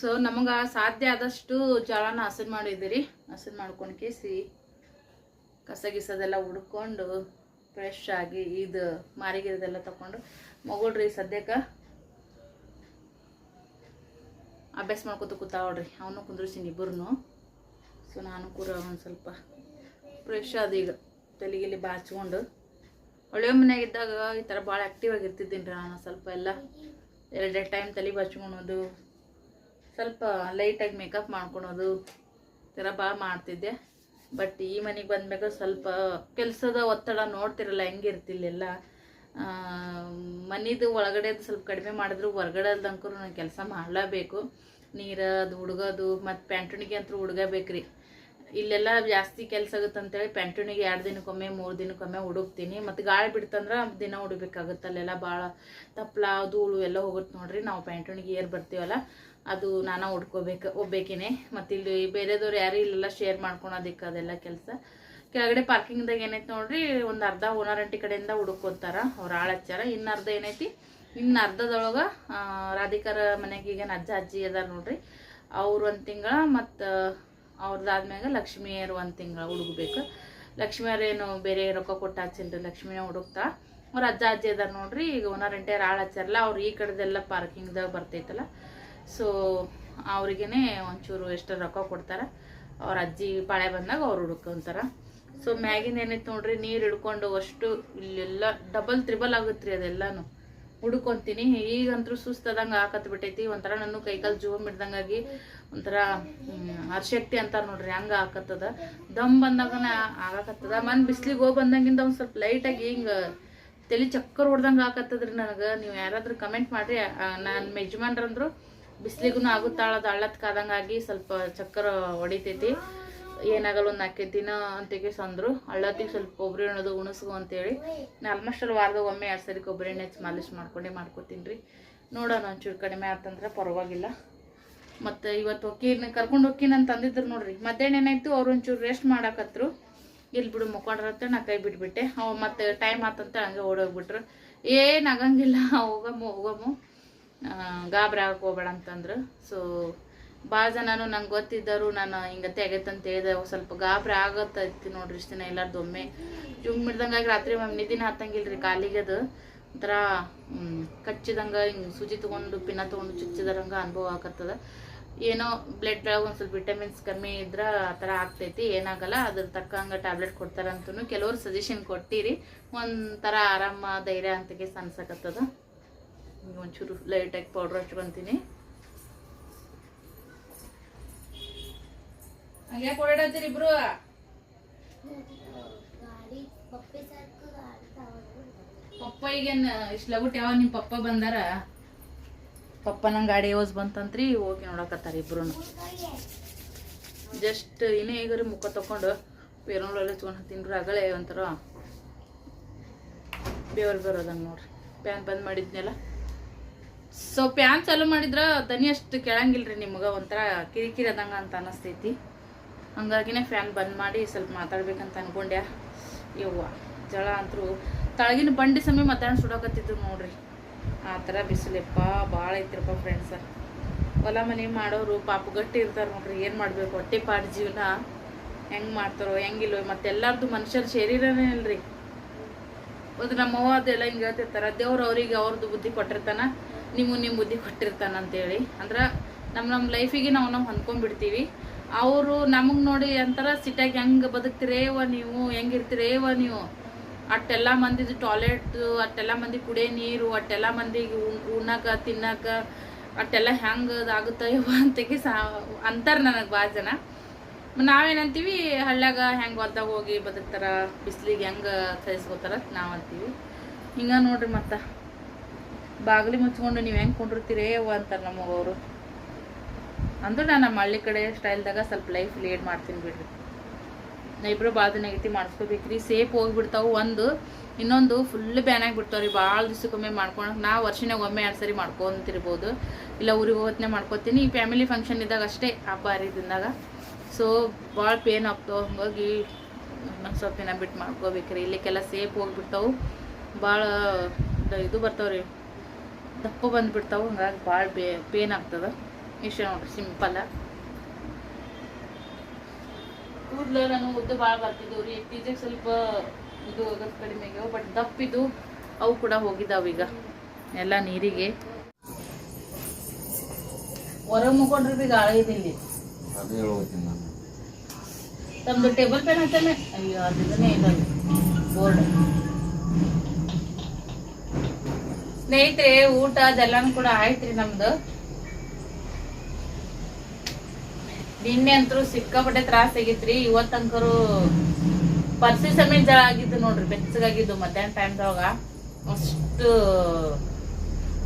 ಸೊ ನಮಗೆ ಸಾಧ್ಯ ಆದಷ್ಟು ಜಳನ ಹಸನ್ ಮಾಡಿದ್ದೀರಿ. ಹಸನ್ ಮಾಡ್ಕೊಂಡು ಕೇಸಿ. ಕಸ ಗಿಸದೆಲ್ಲ ಹುಡ್ಕೊಂಡು ಫ್ರೆಶ್ ಆಗಿ ಇದು ಮಾರಿಗಿರದೆಲ್ಲ ತಗೊಂಡು ಮಗಳ್ರಿ ಸದ್ಯಕ್ಕೆ. ಅಭ್ಯಾಸ ಮಾಡ್ಕೊತ ಕೂತಾವಡ್ರಿ ಅವನು ಕುಂದ್ರಿಸಿನಿ ಇಬ್ಬರು ಸೊ ನಾನು ಕೂಡ ಒಂದು ಸ್ವಲ್ಪ ಫ್ರೆಶ್ ಅದು ಈಗ ತಲೆಗಿಲಿ ಬಾಚ್ಕೊಂಡು ಒಳ್ಳೆಯ ಮನೆಯಾಗಿದ್ದಾಗ ಈ ಥರ ಭಾಳ ಆ್ಯಕ್ಟಿವ್ ಆಗಿರ್ತಿದ್ದೀನಿ ರೀ ನಾನು ಸ್ವಲ್ಪ ಎಲ್ಲ. ಎರಡೆರಡು ಟೈಮ್ ತಲೆ ಬಾಚ್ಕೊಳೋದು ಸ್ವಲ್ಪ ಲೈಟಾಗಿ ಮೇಕಪ್ ಮಾಡ್ಕೊಳೋದು ಈ ಥರ ಭಾಳ ಮಾಡ್ತಿದ್ದೆ. ಬಟ್ ಈ ಮನೆಗೆ ಬಂದ್ಮ್ಯಾಗ ಸ್ವಲ್ಪ ಕೆಲಸದ ಒತ್ತಡ ನೋಡ್ತಿರಲ್ಲ ಹೆಂಗಿರ್ತಿಲ್ಲ ಮನಿದು ಒಳಗಡೆದು ಸ್ವಲ್ಪ ಕಡಿಮೆ ಮಾಡಿದ್ರು ಹೊರ್ಗಡೆದಂಕರು ನಾನು ಕೆಲಸ ಮಾಡಲೇಬೇಕು. ನೀರು ಅದು ಹುಡ್ಗೋದು ಮತ್ತು ಪ್ಯಾಂಟುಣಿಗೆ ಅಂತೂ ಹುಡುಗಬೇಕ್ರಿ ಇಲ್ಲೆಲ್ಲ ಜಾಸ್ತಿ ಕೆಲಸ ಆಗುತ್ತೆ ಅಂತೇಳಿ ಪ್ಯಾಂಟುಣಿಗೆ ಎರಡು ದಿನಕ್ಕೊಮ್ಮೆ, ಮೂರು ದಿನಕ್ಕೊಮ್ಮೆ ಹುಡುಕ್ತೀನಿ ಮತ್ತು ಗಾಳಿ ಬಿಡ್ತಂದ್ರೆ ದಿನ ಹುಡುಬೇಕಾಗುತ್ತೆ ಅಲ್ಲೆಲ್ಲ ಭಾಳ ತಪ್ಪಲ ಧೂಳು ಎಲ್ಲ ಹೋಗುತ್ತೆ ನೋಡ್ರಿ. ನಾವು ಪ್ಯಾಂಟುಣಿಗೆ ಏರ್ ಬರ್ತೀವಲ್ಲ, ಅದು ನಾನು ಹುಡ್ಕೋಬೇಕು ಒಬ್ಬೇಕಿನೇ. ಮತ್ತು ಇಲ್ಲಿ ಬೇರೆದವ್ರು ಯಾರು ಇಲ್ಲೆಲ್ಲ ಶೇರ್ ಮಾಡ್ಕೊಳೋದಕ್ಕೆ ಅದೆಲ್ಲ ಕೆಲಸ. ಕೆಳಗಡೆ ಪಾರ್ಕಿಂಗ್ದಾಗ ಏನೈತಿ ನೋಡ್ರಿ, ಒಂದು ಅರ್ಧ ಓನರ್ ಅಂಟಿ ಕಡೆಯಿಂದ ಹುಡುಕೋತಾರ, ಅವ್ರು ಆಳು ಹಚ್ಚಾರ ಇನ್ನು ಅರ್ಧ ಏನೈತಿ ಇನ್ನು ಅರ್ಧದೊಳಗೆ ರಾಧಿಕಾರ ಮನೆಗೆ ಈಗ ಅಜ್ಜ ಅಜ್ಜಿ ಅದಾರ ನೋಡ್ರಿ. ಅವ್ರು ಒಂದು ತಿಂಗಳ ಮತ್ತು ಅವ್ರದ್ದಾದ್ಮ್ಯಾಗ ಲಕ್ಷ್ಮಿಯರು ಒಂದು ತಿಂಗಳ ಹುಡುಗಬೇಕು. ಏನು ಬೇರೆ ರೊಕ್ಕ ಕೊಟ್ಟು ಹಚ್ಚಿಲ್ರಿ ಲಕ್ಷ್ಮಿಯ ಹುಡುಕ್ತಾ. ಅವ್ರ ಅಜ್ಜ ಅಜ್ಜಿ ಅದಾರ ನೋಡ್ರಿ, ಈಗ ಓನರ್ ಎಂಟೇರ್ ಆಳು ಹಚ್ಚಾರಲ್ಲ ಅವ್ರು ಈ ಕಡೆದೆಲ್ಲ ಪಾರ್ಕಿಂಗ್ದಾಗ ಬರ್ತೈತಲ್ಲ. ಸೊ ಅವ್ರಿಗೇನೆ ಒಂಚೂರು ಎಷ್ಟು ರೊಕ್ಕ ಕೊಡ್ತಾರ, ಅವ್ರ ಅಜ್ಜಿ ಪಾಳೆ ಬಂದಾಗ ಅವ್ರು ಹುಡ್ಕೊಂತಾರ ಸೊ ಮ್ಯಾಗಿನ ಏನೈತೆ ನೋಡ್ರಿ, ನೀರು ಹಿಡ್ಕೊಂಡು ಅಷ್ಟು ಇಲ್ಲೆಲ್ಲ ಡಬಲ್ ತ್ರಿಬಲ್ ಆಗುತ್ತೆ ಅದೆಲ್ಲಾನು. ಹುಡ್ಕೊಂತೀನಿ, ಈಗಂತೂ ಸುಸ್ತದಂಗೆ ಆಕತ್ ಬಿಟ್ಟೈತಿ. ಒಂಥರ ನನ್ನ ಕೈಕಾಲು ಜೀವ ಮಿಡ್ದಂಗಾಗಿ ಒಂಥರ ಹರ್ಶಕ್ತಿ ಅಂತಾರ ನೋಡ್ರಿ, ಹಂಗ ಆಕತ್ತದ. ದಮ್ ಬಂದಾಗನ ಆಗಾಕತ್ತದ. ಮನ್ ಬಿಸ್ಲಿಗೆ ಹೋಗಿ ಬಂದಂಗಿಂದ ಒಂದು ಸ್ವಲ್ಪ ಲೈಟಾಗಿ ಹಿಂಗೆ ತಲೆ ಚಕ್ಕರ್ ಹೊಡ್ದಂಗೆ ಆಕತ್ತದ್ರಿ ನನಗೆ. ನೀವು ಯಾರಾದ್ರೂ ಕಮೆಂಟ್ ಮಾಡಿರಿ. ನಾನು ಯಜಮಾನ್ರಂದ್ರು ಬಿಸ್ಲಿಗೂ ಆಗುತ್ತಾಳದು ಕಾದಂಗಾಗಿ ಸ್ವಲ್ಪ ಚಕ್ಕರ್ ಹೊಡಿತೈತಿ. ಏನಾಗಲ್ಲ ಒಂದು ನಾಲ್ಕೈದು ದಿನ ಅಂತಿಗೆ ಸಂದ್ರು ಹಳ್ಳತ್ತಿಗೆ ಸ್ವಲ್ಪ ಕೊಬ್ಬರಿ ಎಣ್ಣೆದು ಉಣಸ್ಗು ಅಂತೇಳಿ. ನಾನು ಆಲ್ಮೋಸ್ಟ್ ಅಲ್ಲಿ ವಾರದಾಗ ಒಮ್ಮೆ ಎರಡು ಸರಿ ಕೊಬ್ಬರಿ ಎಣ್ಣೆ ಹೆಚ್ಚು ಮಾಲಿಶ್ ಮಾಡ್ಕೊಂಡೆ ಮಾಡ್ಕೊತೀನಿ ರೀ. ನೋಡೋಣ ಒಂಚೂರು ಕಡಿಮೆ ಆತಂದ್ರೆ ಪರವಾಗಿಲ್ಲ. ಮತ್ತು ಇವತ್ತು ಹೋಗಿನ ಕರ್ಕೊಂಡು ಹೋಗ್ತೀನಿ ನಾನು ತಂದಿದ್ರು ನೋಡ್ರಿ. ಮಧ್ಯಾಹ್ನ ಏನಾಯ್ತು, ಅವ್ರು ಒಂಚೂರು ರೆಸ್ಟ್ ಮಾಡಾಕತ್ರು. ಇಲ್ಲಿ ಬಿಡು ಮುಕ್ಕೊಂಡ್ರಂತ ನಾ ಕೈ ಬಿಟ್ಬಿಟ್ಟೆ. ಅವ್ ಮತ್ತೆ ಟೈಮ್ ಆತಂತ ಹಂಗೆ ಓಡೋಗ್ಬಿಟ್ರು. ಏನು ಆಗಂಗಿಲ್ಲ ಹೋಗಮ್ಮು ಹೋಗಮ್ಮು ಗಾಬರಿ ಆಗಕ್ಕೆ ಹೋಗ್ಬೇಡ ಅಂತಂದ್ರು. ಸೊ ಭಾಳ ಜನನು ನಂಗೆ ಗೊತ್ತಿದ್ದರು, ನಾನು ಹಿಂಗತ್ತೆ ಆಗೈತೆ ಅಂತ ಹೇಳಿದೆ. ಸ್ವಲ್ಪ ಗಾಬರಿ ಆಗತ್ತೈತಿ ನೋಡ್ರಿ ಇಷ್ಟು ದಿನ ಎಲ್ಲಾರ್ದು ಒಮ್ಮೆ. ಜುಮ್ ಹಿಡ್ದಂಗಾಗಿ ರಾತ್ರಿ ಮ್ಯಾಮ್ ನಿದ್ದಿನ ಹತ್ತಂಗಿಲ್ಲ ರೀ ಕಾಲಿಗೆ ಅದು. ಒಂಥರ ಕಚ್ಚಿದಂಗೆ ಹಿಂಗೆ ಸೂಜಿ ತೊಗೊಂಡು, ಪಿನ್ನ ತೊಗೊಂಡು ಚುಚ್ಚಿದಾರಂಗೆ ಅನುಭವ ಆಗತ್ತದ. ಏನೋ ಬ್ಲಡ್ ಒಂದು ಸ್ವಲ್ಪ ವಿಟಮಿನ್ಸ್ ಕಮ್ಮಿ ಇದ್ರೆ ಆ ಥರ ಆಗ್ತೈತಿ, ಏನಾಗಲ್ಲ. ಅದ್ರ ತಕ್ಕಂಗೆ ಟ್ಯಾಬ್ಲೆಟ್ ಕೊಡ್ತಾರಂತೂ ಕೆಲವರು ಸಜೆಷನ್ ಕೊಟ್ಟಿರಿ. ಒಂಥರ ಆರಾಮ, ಧೈರ್ಯ ಅಂತಗೆ ಅನ್ಸಕತ್ತದ. ಒಂಚೂರು ಲೈಟಾಗಿ ಪೌಡ್ರ್ ಹಚ್ಕೊಂತೀನಿ. ಹಂಗೆ ಓಡಾಡತ್ತೀರಿ ಇಬ್ರು? ಪಪ್ಪ ಈಗೇನು ಇಷ್ಟು ಲಗುಟ್ ಯಾವ ನಿಮ್ಮ ಪಪ್ಪ ಬಂದಾರ? ಪಪ್ಪ ನಂಗೆ ಗಾಡಿ ಯೋಸ್ ಬಂತಂತ್ರಿ ಹೋಗಿ ನೋಡಕತ್ತಾರ ಇಬ್ರು ಜಸ್ಟ್ ಇನ್ನೇ ಈಗ ರೀ ಮುಖ ತಕೊಂಡು ಬೇರೆ ತೊಗೊಂಡು ತಿನ್ರಿ ಅಗಳೇ ಒಂಥರ ಬೇವ್ರು ಬರೋದಂಗೆ ನೋಡ್ರಿ. ಪ್ಯಾನ್ ಬಂದ್ ಮಾಡಿದ್ನೆಲ್ಲ? ಸೊ ಪ್ಯಾನ್ ಚಾಲು ಮಾಡಿದ್ರ ದನಿ ಅಷ್ಟು ಕೇಳಂಗಿಲ್ರಿ ನಿಮ್ಗೆ ಒಂಥರ ಕಿರಿಕಿರಿ ಅದಂಗ ಅಂತ ಅನಸ್ತೈತಿ. ಹಂಗಾಗಿನೇ ಫ್ಯಾನ್ ಬಂದ್ ಮಾಡಿ ಸ್ವಲ್ಪ ಮಾತಾಡ್ಬೇಕಂತ ಅನ್ಕೊಂಡ್ಯಾ ಯವ್ವ, ಜಳ ಅಂತರೂ. ತಳಗಿನ ಬಂಡಿ ಸಮಯ ಮಧ್ಯಾಹ್ನ ಸುಡಕತ್ತಿದ್ರು ನೋಡ್ರಿ. ಆ ಥರ ಬಿಸಿಲಪ್ಪ, ಭಾಳ ಐತ್ರಪ್ಪ ಫ್ರೆಂಡ್ಸ ಹೊಲ ಮನೆ ಮಾಡೋರು ಪಾಪ ಗಟ್ಟಿ ಇರ್ತಾರೆ ನೋಡ್ರಿ, ಏನು ಮಾಡಬೇಕು? ಹೊಟ್ಟೆ ಪಾಡು ಜೀವನ. ಹೆಂಗೆ ಮಾಡ್ತಾರೋ ಮತ್ತೆ ಮತ್ತೆಲ್ಲಾರ್ದು ಮನುಷ್ಯರ ಶರೀರನೇ ಇಲ್ರಿ. ಅದು ನಮ್ಮ ಅವ್ವ ಅದೆಲ್ಲ ಹಿಂಗೆ ಹೇಳ್ತಿರ್ತಾರೆ, ದೇವ್ರು ಅವ್ರಿಗೆ ಅವ್ರದ್ದು ಬುದ್ಧಿ ಕೊಟ್ಟಿರ್ತಾನ ನಿಮ್ಮ ನಿಮ್ಮ ಬುದ್ಧಿ ಕೊಟ್ಟಿರ್ತಾನ ಅಂತೇಳಿ. ಅಂದ್ರೆ ನಮ್ಮ ನಮ್ಮ ಲೈಫಿಗೆ ನಾವು ನಾವು ಹೊಂದ್ಕೊಂಡ್ಬಿಡ್ತೀವಿ. ಅವರು ನಮಗೆ ನೋಡಿ ಅಂತಾರ, ಸಿಟಿಯಾಗಿ ಹೆಂಗೆ ಬದುಕ್ತಿರೇವ ನೀವು? ಹೆಂಗಿರ್ತಿರೇವ ನೀವು? ಅಟ್ಟೆಲ್ಲ ಮಂದಿದು ಟಾಯ್ಲೆಟ್ ಅಟ್ಟೆಲ್ಲ ಮಂದಿ ಕುಡಿಯೋ ನೀರು, ಅಟ್ಟೆಲ್ಲ ಮಂದಿಗೆ ಉಣ್ಣಕ ಉಣ್ಣಾಕ, ತಿನ್ನಕ, ಅಟ್ಟೆಲ್ಲ ಹೆಂಗೆ ಇವ ಅಂತಗೆ ಸಾ, ಅಂತಾರೆ ನನಗೆ ಭಾಳ ಜನ. ನಾವೇನಂತೀವಿ, ಹಳ್ಳ್ಯಾಗ ಹೆಂಗೆ ಹೊಲ್ದಾಗ ಹೋಗಿ ಬದುಕ್ತಾರ, ಬಿಸಿಲಿಗೆ ಹೆಂಗೆ ಸಹಿಸ್ಕೋತಾರ ನಾವು ಅಂತೀವಿ. ಹಿಂಗೆ ನೋಡ್ರಿ ಮತ್ತೆ. ಬಾಗಿಲಿ ಮುಚ್ಕೊಂಡು ನೀವು ಹೆಂಗೆ ಕೊಂಡಿರ್ತೀರೇ ಅಂತಾರೆ ನಮಗವರು ಅಂದ್ರೂ ನಾನು ನಮ್ಮ ಹಳ್ಳಿ ಕಡೆ ಸ್ಟೈಲ್ದಾಗ ಸ್ವಲ್ಪ ಲೈಫ್ ಲೀಡ್ ಮಾಡ್ತೀನಿ ಬಿಡ್ರಿ. ನಾ ಇಬ್ರು ಭಾಳ ದಿನ ಗಿಟ್ಟಿ ಮಾಡಿಸ್ಕೋಬೇಕ್ರಿ. ಸೇಫ್ ಹೋಗಿಬಿಡ್ತಾವೆ ಒಂದು, ಇನ್ನೊಂದು ಫುಲ್ ಬ್ಯಾನ್ ಆಗಿಬಿಡ್ತಾವ್ರಿ. ಭಾಳ ದಿವ್ಸಕ್ಕೊಮ್ಮೆ ಮಾಡ್ಕೊಳಕ್ಕೆ ನಾ ವರ್ಷನಾಗ ಒಮ್ಮೆ ಎರಡು ಸರಿ ಮಾಡ್ಕೊಂತಿರ್ಬೋದು. ಇಲ್ಲ ಊರಿಗೆ ಹೋಗ್ತನೆ ಮಾಡ್ಕೋತೀನಿ. ಈ ಫ್ಯಾಮಿಲಿ ಫಂಕ್ಷನ್ ಇದ್ದಾಗ ಅಷ್ಟೇ ಹಬ್ಬ ಹರಿದಿಂದಾಗ ಸೊ ಭಾಳ ಪೇನ್ ಆಗ್ತಾವೆ. ಹಂಗಾಗಿ ಒಂದು ಸ್ವಲ್ಪ ದಿನ ಬಿಟ್ಟು ಮಾಡ್ಕೋಬೇಕ್ರಿ. ಇಲ್ಲಿಕ್ಕೆಲ್ಲ ಸೇಫ್ ಹೋಗಿಬಿಡ್ತಾವೆ. ಭಾಳ ಇದು ಬರ್ತಾವ್ರಿ. ದಪ್ಪ ಬಂದ್ಬಿಡ್ತಾವು. ಹಂಗಾಗಿ ಭಾಳ ಪೇನ್ ಆಗ್ತದ. ಇಷ್ಟ ನೋಡ್ರಿ ಸಿಂಪಲ್ ಕೂದಲು ನಾನು ಉದ್ದ ಭಾಳ ಬರ್ತಿದ್ದವು ರೀ. ಇತ್ತೀಚೆಗೆ ಸ್ವಲ್ಪ ಇದು ಹೋಗೋದು ಕಡಿಮೆ ಆಗ್ಯಾವ ಬಟ್ ದಪ್ಪಿದ್ದು ಅವು ಕೂಡ ಹೋಗಿದ್ದಾವ ಈಗ. ಎಲ್ಲ ನೀರಿಗೆ. ಹೊರಗೆ ಮುಕೊಂಡ್ರೆ ಬಿ ಗಾಳಿ ಇದೆ ಇಲ್ಲಿ ಟೇಬಲ್ ಪೆನ್ ಅಂತಾನೆ ಅಯ್ಯೋ ಅದನ್ನೇ ಇಲ್ಲ ಬೋರ್ಡ್ ಸ್ನೇಹಿತರೆ ಊಟ ಅದೆಲ್ಲಾನು ಕೂಡ ಆಯ್ತ್ರಿ ನಮ್ದು. ನಿನ್ನೆ ಅಂತೂ ಸಿಕ್ಕಾಪಟ್ಟೆ ತ್ರಾಸ ಆಗಿತ್ರಿ. ಇವತ್ತಂಕರು ಪರ್ಸಿ ಸಮೇತ ಜಳ ಆಗಿದ್ದು ನೋಡ್ರಿ ಬೆಚ್ಚಗಾಗಿದ್ದು ಮಧ್ಯಾಹ್ನ ಟೈಮ್ದಾಗ ಅಷ್ಟು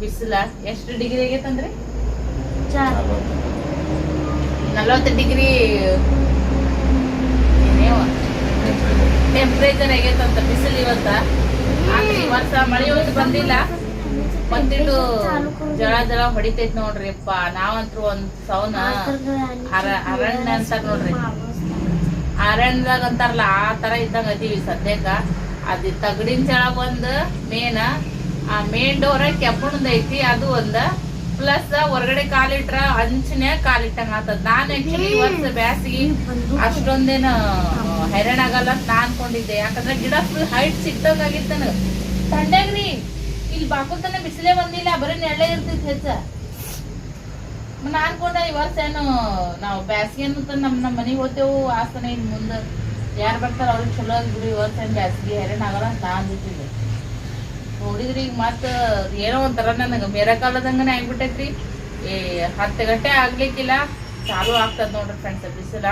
ಬಿಸಿಲ. ಎಷ್ಟು ಡಿಗ್ರಿ ಆಗೈತಂದ್ರಿ? ನಲವತ್ತು ಡಿಗ್ರಿ ಟೆಂಪ್ರೇಚರ್ ಆಗೈತಂತ ಬಿಸಿಲು ಇವತ್ತ. ಆದ್ರೆ ಈ ವರ್ಷ ಮಳೆ ಇವತ್ತು ಬಂದಿಲ್ಲ. ಮತ್ತಿಟ್ಟು ಜಳ ಜಳ ಹೊಡಿತೈತ್ ನೋಡ್ರಿಪ್ಪ. ನಾವಂತೂ ಒಂದ್ ಸೌನ. ಅರ- ಅರಣ್ಯ ಅಂತ ನೋಡ್ರಿ. ಅರಣ್ಯದಾಗ ಅಂತಾರಲ್ಲ, ಆ ತರ ಇದ್ದಂಗ ಅದೀವಿ ಸದ್ಯಕ್ಕ. ಅದ್ ತಗಡಿನ ಜಳ ಬಂದ್ ಮೇನ್. ಆ ಮೇನ್ ಡೋರ ಕೆಬ್ಬಣದ ಐತಿ, ಅದು ಒಂದ. ಪ್ಲಸ್ ಹೊರಗಡೆ ಕಾಲಿಟ್ರ ಅಂಚನೆ ಕಾಲಿಟ್ಟಂಗ ಆತದ್. ನಾನ್ ಆಕ್ಚುಲಿ ವರ್ಷ ಬ್ಯಾಸಿಗಿ ಅಷ್ಟೊಂದೇನ ಹೈರಾಣ ಆಗಲ್ಲ ಅಂತ ನಾ ಅನ್ಕೊಂಡಿದ್ದೆ. ಯಾಕಂದ್ರೆ ಗಿಡ ಫುಲ್ ಹೈಟ್ ಸಿಕ್ತಂಗ ಆಗಿತ್ತ ನನಗ ತಂಡ್ಯಾಗ್ರಿ ಇಲ್ಲಿ ಬಾಕುಲ್ತನ ಬಿಸಿಲೇ ಬಂದಿಲ್ಲ, ಬರೀ ನೆರಳೆ ಇರ್ತೈತಿ ಹೆಚ್ಚ. ನಾ ಕೂಡ ಈ ವರ್ಷ ಏನು, ನಾವು ಬ್ಯಾಸಿಗೆ ಅಂತ ನಮ್ಮ ನಮ್ಮ ಮನೆಗೆ ಹೋಗ್ತೇವು ಆಸ್ತಾನೆ ಇನ್ ಮುಂದೆ. ಯಾರು ಬರ್ತಾರ ಅವ್ರಿಗೆ ಚಲೋ ಬಿಡಿ, ಈ ವರ್ಷ ಏನ್ ಬ್ಯಾಸಿಗೆ ಹೈರಾಣ ಆಗಲ್ಲ ಅಂತ ನಾ ಅಂದಿಟ್ಟಿದ್ದೆ ನೋಡಿದ್ರಿ ಈಗ ಮತ್ತ ಏನೋ ಒಂಥರ ನನಗೆ ಮೇರಾ ಕಾಲದಂಗನೇ ಆಗ್ಬಿಟ್ಟೈತ್ರಿ. ಏ ಹತ್ತು ಗಂಟೆ ಆಗ್ಲಿಕ್ಕಿಲ್ಲ, ಚಾಲು ಆಗ್ತದ ನೋಡ್ರಿ ಫ್ರೆಂಡ್ಸ್ ಬಿಸಿಲ.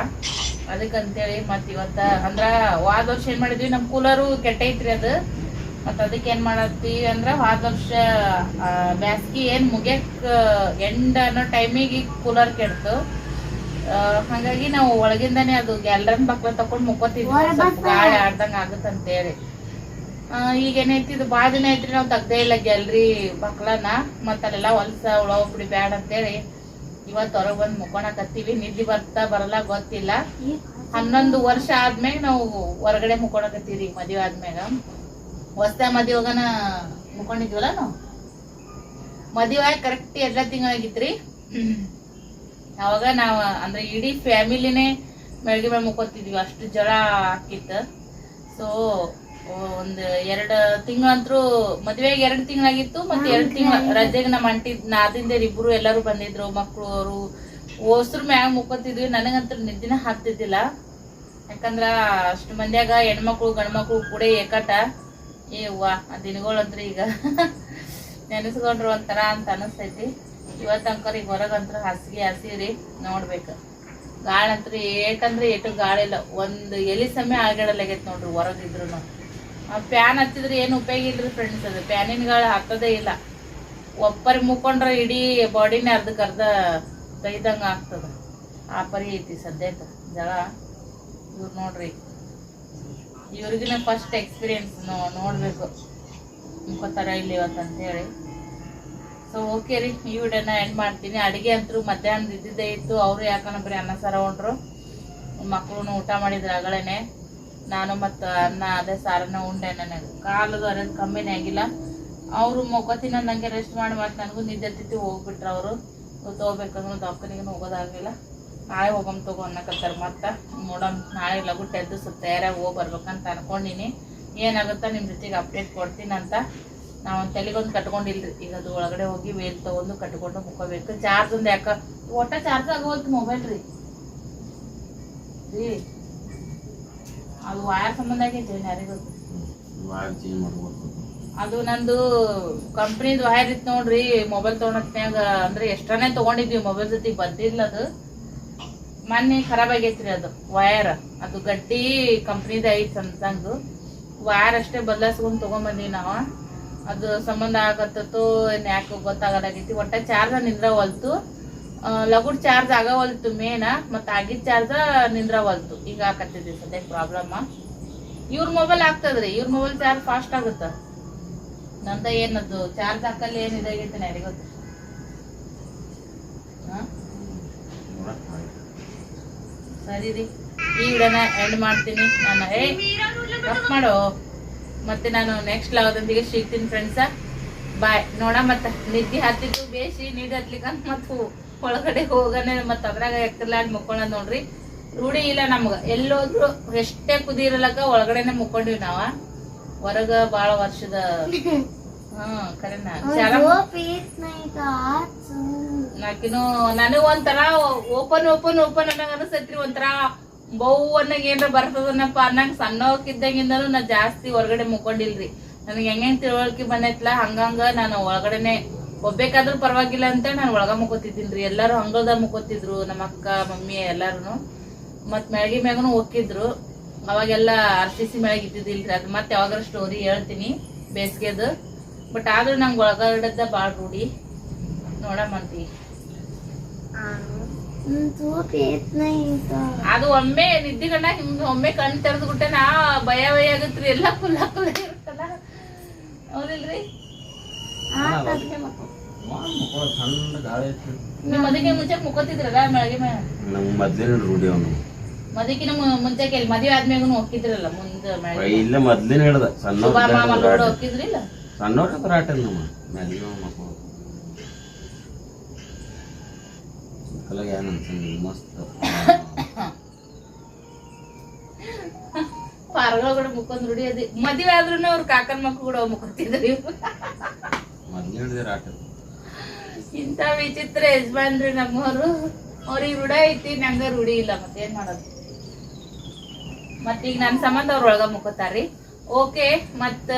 ಅದಕ್ಕಂತೇಳಿ ಮತ್ ಇವತ್ತ ಅಂದ್ರ ವಾದ ವರ್ಷ ಏನ್ ಮಾಡಿದ್ವಿ, ನಮ್ ಕೂಲರು ಕೆಟ್ಟೈತ್ರಿ ಅದು. ಮತ್ತ ಅದಕ್ಕೆ ಏನ್ ಮಾಡತ್ತೀವಿ ಅಂದ್ರ ಹೋದ ವರ್ಷ ಬ್ಯಾಸ್ಗಿ ಏನ್ ಮುಗ್ಯಕ್ ಎಂಡ್ ಅನ್ನೋ ಟೈಮಿಗೆ ಕೂಲರ್ ಕೆಡ್ತು. ಹಂಗಾಗಿ ನಾವು ಒಳಗಿಂದಾನೆ ಅದು ಗ್ಯಾಲರನ್ ಬಕ್ಲ ತಕೊಂಡ್ ಮುಕ್ಕೋತಿದ್ವಿ ಸ್ವಲ್ಪ ಗಾಳಿ ಆಡ್ದಂಗ ಆಗುತ್ತಂತೇಳಿ ಈಗ ಏನೈತಿ ಇದು ಭಾಳ ದಿನ ಐತ್ರಿ ನಾವು ತೆಗ್ದೇ ಇಲ್ಲ ಗ್ಯಾಲ್ರಿ ಬಕ್ಲನ. ಮತ್ತ ಅಲ್ಲೆಲ್ಲ ಹೊಲ್ಸ ಉಳವ ಬಿಡಿ ಬ್ಯಾಡ ಅಂತೇಳಿ ಇವತ್ತು ಹೊರಗ್ ಬಂದ್ ಮುಕ್ಕೊಳಕತ್ತೀವಿ ನಿದ್ದಿ ಬರ್ತಾ ಬರಲ್ಲ ಗೊತ್ತಿಲ್ಲ. ಹನ್ನೊಂದು ವರ್ಷ ಆದ್ಮೇಲೆ ನಾವು ಹೊರಗಡೆ ಮುಕ್ಕೊಳಕತ್ತೀವಿ ಮದುವೆ ಆದ್ಮ್ಯಾಗ. ಹೊಸ ಮದುವೆ ಹೋಗನ ಮುಕೊಂಡಿದ್ವಲ್ಲ ನಾವು? ಮದುವೆ ಕರೆಕ್ಟ್ ಎರಡ ತಿಂಗಳಾಗಿತ್ರಿ? ಅವಾಗ ನಾವ್ ಅಂದ್ರೆ ಇಡೀ ಫ್ಯಾಮಿಲಿನೇ ಬೆಳಗ್ಗೆ ಮೇಲೆ ಮುಕ್ಕೋತಿದ್ವಿ ಅಷ್ಟು ಜ್ವರ ಹಾಕಿತ್ತು. ಸೊ ಒಂದು ಎರಡ್ ತಿಂಗಳಂತರೂ ಮದ್ವೆಗೆ ಎರಡ್ ತಿಂಗಳಾಗಿತ್ತು ಮತ್ತೆ ಎರಡ್ ತಿಂಗಳ ರಜೆಗೆ ನಮ್ಮ ಅಂಟಿ ನಾದಿಂದ ಇಬ್ರು ಎಲ್ಲರೂ ಬಂದಿದ್ರು ಮಕ್ಳು ಅವರು. ಓಸ್ರ ಮ್ಯಾಗ ಮುಕ್ಕೋತಿದ್ವಿ ನನಗಂತೂ ನಿದ್ದಿನ ಹತ್ತಿದ್ದಿಲ್ಲ. ಯಾಕಂದ್ರ ಅಷ್ಟು ಮಂದ್ಯಾಗ ಹೆಣ್ಮಕ್ಳು ಗಂಡ್ಮಕ್ಳು ಕೂಡ ಏಕಾಟ. ಏ ಅವ್ವ, ಆ ದಿನಗಳಂದ್ರೆ ಈಗ ನೆನೆಸ್ಕೊಂಡ್ರು ಒಂಥರ ಅಂತ ಅನಿಸ್ತೈತಿ. ಇವತ್ತಂಕರ್ ಈಗ ಹೊರಗಂತ್ರ ಹಾಸಿಗೆ ಹಸಿರಿ ನೋಡ್ಬೇಕು. ಗಾಳಂತ್ರ ಏಟಂದ್ರೆ ಏಟು ಗಾಳಿ ಇಲ್ಲ, ಒಂದು ಎಲಿ ಸಮಯ ಆಗಿಡಲಾಗೈತೆ ನೋಡ್ರಿ ಹೊರಗಿದ್ರು ಫ್ಯಾನ್ ಹಚ್ಚಿದ್ರೆ ಏನು ಉಪಯೋಗ ಇಲ್ರಿ ಫ್ರೆಂಡ್ಸ್ ಅದು ಫ್ಯಾನಿನ ಗಾಳಿ ಹತ್ತದೇ ಇಲ್ಲ. ಒಬ್ಬರಿ ಮುಕ್ಕೊಂಡ್ರೆ ಇಡೀ ಬಾಡಿನೇ ಅರ್ಧಕ್ಕೆ ಅರ್ಧ ಕೈದಂಗ ಆಗ್ತದ. ಆ ಪರಿ ಐತಿ ಸದ್ಯಕ್ಕೆ ಜಳ. ಇವ್ರು ನೋಡ್ರಿ. ಇವ್ರಿಗಿನ ಫಸ್ಟ್ ಎಕ್ಸ್ಪೀರಿಯನ್ಸ್ ನೋಡ್ಬೇಕು. ಮುಖತರ ಇಲ್ಲಿ ಇವತ್ತಂತೇಳಿ ಸೊ ಓಕೆ ರೀ, ಈ ವಿಡಿಯೋನ ಎಂಡ್ ಮಾಡ್ತೀನಿ. ಅಡಿಗೆ ಅಂತೂ ಮಧ್ಯಾಹ್ನದ ಇದ್ದಿದ್ದೇ ಇತ್ತು. ಅವರು ಯಾಕಂದ್ರೆ ಬರೀ ಅನ್ನ, ಸಾರ ಉಂಡ್ರು. ಮಕ್ಕಳು ಊಟ ಮಾಡಿದ್ರು ಆಗಳೇನೆ ನಾನು ಮತ್ತು ಅನ್ನ, ಅದೇ ಸಾರನ್ನ ಉಂಡೆ ನನಗೆ ಕಾಲದು ಅರೋದು ಕಮ್ಮಿನೇ ಆಗಿಲ್ಲ. ಅವರು ಮೊಕೋತೀನಿ ನಂಗೆ ರೆಸ್ಟ್ ಮಾಡಿ ಮತ್ತೆ ನನಗೂ ನಿದ್ದೆ ತಿತ್ತಿ ಹೋಗ್ಬಿಟ್ರು ಅವರು. ಹೋಗ್ಬೇಕಂದ್ರೆ ದವಾಖಾನಿಗೂ ಹೋಗೋದಾಗಲಿಲ್ಲ. ನಾಳೆ ಹೋಗಮ್ ತಗೋ ಅನ್ನಕತ್ತಾರ ಮತ್ತೆ. ನೋಡಮ್ ನಾಳೆ ಲಘು ಎದ್ದು ಸ್ವಲ್ಪ ತಯಾರಾಗಿ ಹೋಗಿ ಬರ್ಬೇಕಂತ ಅನ್ಕೊಂಡಿನಿ. ಏನಾಗುತ್ತಾ ನಿಮ್ಮ ಜೊತೆಗೆ ಅಪ್ಡೇಟ್ ಕೊಡ್ತೀನಿ ಅಂತ ನಾವು ತಲೆಗೊಂದು ಕಟ್ಕೊಂಡಿಲ್ರಿ. ಈಗ ಅದು ಒಳಗಡೆ ಹೋಗಿ ವೇಲ್ ತೊಗೊಂಡು ಕಟ್ಕೊಂಡು ಮುಕ್ಕೋಬೇಕು. ಚಾರ್ಜ್ ಒಂದು ಯಾಕ? ಒಟ್ಟ ಚಾರ್ಜ್ ಆಗೋಯ್ತು ಮೊಬೈಲ್ ರೀ. ರೀ. ಅದು ವಾಯರ್ ಸಂಬಂಧ ಆಗೈತಿ ಯಾರಿಗೂ ಅದು ನಂದು ಕಂಪ್ನಿದು ವಾಯರ್ ಇತ್ತು ನೋಡ್ರಿ ಮೊಬೈಲ್ ತೊಗೊಂಡತ್ನ್ಯಾಗ ಅಂದ್ರೆ ಎಷ್ಟಾನೇ ತಗೊಂಡಿದ್ವಿ ಮೊಬೈಲ್ ಜೊತೆ ಬಂದಿಲ್ಲ ಅದು. ಮೊನ್ನೆ ಖರಾಬ್ ಆಗೈತ್ರಿ ಅದು ವಯರ್ ಅದು ಗಟ್ಟಿ ಕಂಪ್ನಿದ ಐತಿ ಸ್ಯಾಮ್ಸಂಗ್ ವಯರ್ ಅಷ್ಟೇ ಬದಲಾಯಿಸ್ಕೊಂಡು ತಗೊಂಬಂದಿವಿ ನಾವು. ಅದು ಸಂಬಂಧ ಆಗತ್ತೋ ಏನು ಯಾಕೆ ಗೊತ್ತಾಗಲಾಗೈತಿ. ಒಟ್ಟ ಚಾರ್ಜ ನಿಂದ್ರ ಹೊಲ್ತು ಲಗುಡ್ ಚಾರ್ಜ್ ಆಗವಲ್ತು ಮೇನ ಮತ್ತ ಆಗಿದ್ ಚಾರ್ಜ್ ನಿಂದ್ರವಲ್ತು. ಈಗ ಆಕತ್ತಿದ್ವಿ ಸದ್ಯ ಪ್ರಾಬ್ಲಮ್ ಇವ್ರ ಮೊಬೈಲ್ ಆಗ್ತದ್ರಿ. ಇವ್ರ ಮೊಬೈಲ್ ಚಾರ್ಜ್ ಫಾಸ್ಟ್ ಆಗುತ್ತ. ನಂದ ಏನದು ಚಾರ್ಜ್ ಹಾಕಲ್ಲಿ ಏನು ಇದಾಗೈತೆ ನನಗೆ ಗೊತ್ತು ಹಾ ಸರಿ ರೀ ಈ ವಿಡಿಯೋನ ಎಂಡ್ ಮಾಡ್ತೀನಿ. ನಾನು, ಏ ಕಟ್ ಮಾಡು. ಮತ್ತೆ ನಾನು ನೆಕ್ಸ್ಟ್ ಲಾಗದೊಂದಿಗೆ ಸಿಗ್ತೀನಿ ಫ್ರೆಂಡ್ಸ ಬಾಯ್ ನೋಡ ಮತ್ತ. ನಿದ್ದೆ ಹತ್ತಿದ್ದು ಬೇಸಿ ನೀಡ್ ಹತ್ಲಿಕ್ಕ ಮತ್ತು ಒಳಗಡೆ ಹೋಗನೆ ಮತ್ತೆ ಅದ್ರಾಗ ಎಕ್ಕರ್ಲಾಡ್ ಮುಕ್ಕೊಳ್ಳ ನೋಡ್ರಿ. ರೂಢಿ ಇಲ್ಲ ನಮ್ಗ. ಎಲ್ಲೋದ್ರು ಎಷ್ಟೇ ಕುದಿರಲಕ್ಕ ಒಳಗಡೆನೆ ಮುಕ್ಕೊಂಡಿವಿ ನಾವ. ಹೊರಗ ಬಾಳ ವರ್ಷದ ನಾಕಿನು ನನಗ್ ಒಂಥರ ಓಪನ್ ಓಪನ್ ಓಪನ್ ಅನ್ನಂಗ ಅನಸ್ತೈತ್ರಿ ಒಂಥರ ಬೌ ಅನ್ನಂಗ ಏನ್ರ ಬರ್ತದನ್ನಪ್ಪ ಅನ್ನಂಗ ಸಣ್ಣವಕ್ಕಿದ್ದಂಗಿಂದನು ನಾ ಜಾಸ್ತಿ ಹೊರಗಡೆ ಮುಕ್ಕೊಂಡಿಲ್ರಿ. ನನಗೆ ಹೆಂಗೇನ್ ತಿಳುವಳಿಕೆ ಬಂದೈತ್ಲ ಹಂಗಂಗ ನಾನು ಒಳಗಡೆನೆ ಒಬ್ಬೇಕಾದ್ರೂ ಪರವಾಗಿಲ್ಲ ಅಂತ ನಾನು ಒಳಗ ಮುಕ್ಕೋತಿದ್ದೀನ್ರಿ. ಎಲ್ಲಾರು ಹಂಗಲ್ದ ಮುಕ್ಕೋತಿದ್ರು ನಮ್ಮ ಅಕ್ಕ ಮಮ್ಮಿ ಎಲ್ಲಾರು ಮತ್ ಮ್ಯಾಗಿ ಮ್ಯಾಗನು ಹೋಗಿದ್ರು ಅವಾಗೆಲ್ಲ ಆರ್ ಸಿ ಸಿ ಮ್ಯಾಗ ಇದ್ದಿದ್ದಿಲ್ರಿ. ಅದು ಮತ್ತೆ ಯಾವಾಗಾರ ಸ್ಟೋರಿ ಹೇಳ್ತೀನಿ ಬೇಸಿಗೆದು. ಬಟ್ ಆದ್ರೂ ನಂಗೆ ಒಳಗಡೆದ ಬಾಳ್ ರೂಢಿ. ನೋಡಮ್ಮಂತಿ ಅದು ಒಮ್ಮೆ ನಿದ್ದಿಗಣ್ಣ ನಿಮ್ದು ಒಮ್ಮೆ ಕಣ್ ತೆರೆದು ಬಿಟ್ಟೆ ನಾ ಭಯ ಭಯ ಆಗತ್ರಿ. ಎಲ್ಲ ಫುಲ್ ಫುಲ್ ಇರುತ್ತಲ್ಲ. ಹೌದಿಲ್ರಿ? ಸಣ್ಣ ಗಾಳಿ ಐತಿ ನಿಮ್ ಮದಿಗೆ ಮುಂಚೆ ಮುಕ್ಕೋತಿದ್ರಲ್ಲ ಮೆಳಗೆ ಮ್ಯಾಗ ನಂಗೆ ಮೊದ್ಲಿನ ರೂಢಿ ಅವನು. ಮದಿಕಿನ ಮುಂಚೆ ಕೆಲ್ ಮದ್ವೆ ಆದ್ಮ್ಯಾಗನು ಹೋಗಿದ್ರಲ್ಲ ಮುಂದೆ ಇಲ್ಲ ಮೊದ್ಲಿನ ಸಣ್ಣ ಸಣ್ಣವ್ರ ಹತ್ರ ಆಟ ನಮ್ಮ ಮ್ಯಾಲಿನ ಮಕ್ಕಳು ಕಲಾಗ ಏನು ಮಸ್ತ್. ಪಾರ್ಗಳ ಕೂಡ ಮುಕ್ಕೊಂದ್ ಅದಿ. ಮದ್ವೆ ಆದ್ರೂ ಅವ್ರ ಕಾಕನ್ ಮಕ್ಳು ಕೂಡ ಮುಕ್ಕೋತಿದ್ರಿ ಮೊದ್ಲಿನ ಹಿಡ್ದಿರ ಆಟ. ಇಂಥ ವಿಚಿತ್ರ ಯಜಮಾನ್ರಿ ನಮ್ಮವರು. ಅವ್ರಿಗೆ ರೂಢ ಐತಿ ನಂಗ ರೂಢಿ ಇಲ್ಲ ಮತ್ತೇನ್ ಮಾಡೋದು? ಮತ್ತೀಗ ನನ್ನ ಸಂಬಂಧ ಅವ್ರೊಳಗ ಮುಕ್ಕೋತಾರ್ರಿ ಓಕೆ ಮತ್ತ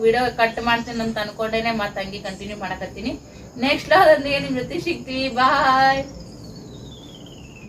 ವಿಡಿಯೋ ಕಟ್ ಮಾಡ್ತೀನಿ ಅಂತ ಅನ್ಕೊಂಡೇನೆ ಮತ್ತ ಹಂಗೆ ಕಂಟಿನ್ಯೂ ಮಾಡಕತ್ತೀನಿ. ನೆಕ್ಸ್ಟ್ ನಿಮ್ ಜೊತೆ ಸಿಗ್ತೀವಿ? ಬಾಯ್